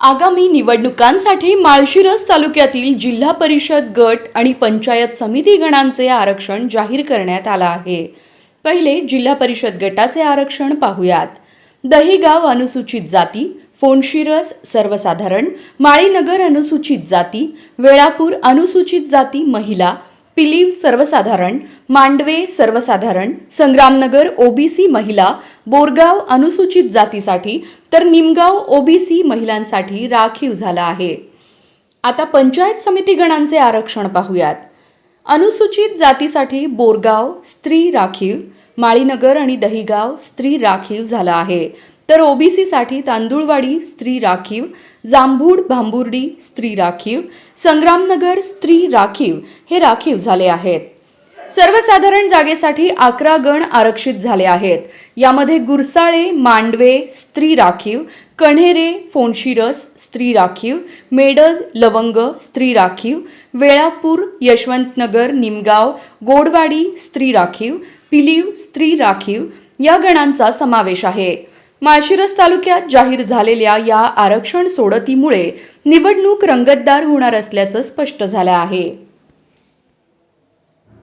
आगामी निवडणुकांसाठी माळशिरस तालुक्यातील जिल्हा परिषद गट आणि पंचायत समिती गणांचे आरक्षण जाहीर करण्यात आलं आहे. पहिले जिल्हा परिषद गटाचे आरक्षण पाहूयात. दहीगाव अनुसूचित जाती फोनशिरस सर्वसाधारण माळीनगर अनुसूचित जाती वेळापूर अनुसूचित जाती महिला पिलीव सर्वसाधारण मांडवे सर्वसाधारण संग्रामनगर ओबीसी महिला बोरगाव अनुसूचित जातीसाठी तर निमगाव ओबीसी महिलांसाठी राखीव झाला आहे. आता पंचायत समिती गणांचे आरक्षण पाहूयात. अनुसूचित जातीसाठी बोरगाव स्त्री राखीव माळीनगर आणि दहिगाव स्त्री राखीव झाला आहे. तर ओबीसीसाठी तांदुळवाडी स्त्री राखीव जांभूड भांबुर्डी स्त्री राखीव संग्रामनगर स्त्री राखीव हे राखीव झाले आहेत. सर्वसाधारण जागेसाठी अकरा गण आरक्षित झाले आहेत. यामध्ये गुरसाळे मांडवे स्त्री राखीव कण्हेरे फोनशिरस स्त्री राखीव मेडल लवंग स्त्री राखीव वेळापूर यशवंतनगर निमगाव गोडवाडी स्त्री राखीव पिलीव स्त्री राखीव या गणांचा समावेश आहे. माळशिरस तालुक्यात जाहीर झालेल्या या आरक्षण सोडतीमुळे निवडणूक रंगतदार होणार असल्याचं स्पष्ट झालं आहे.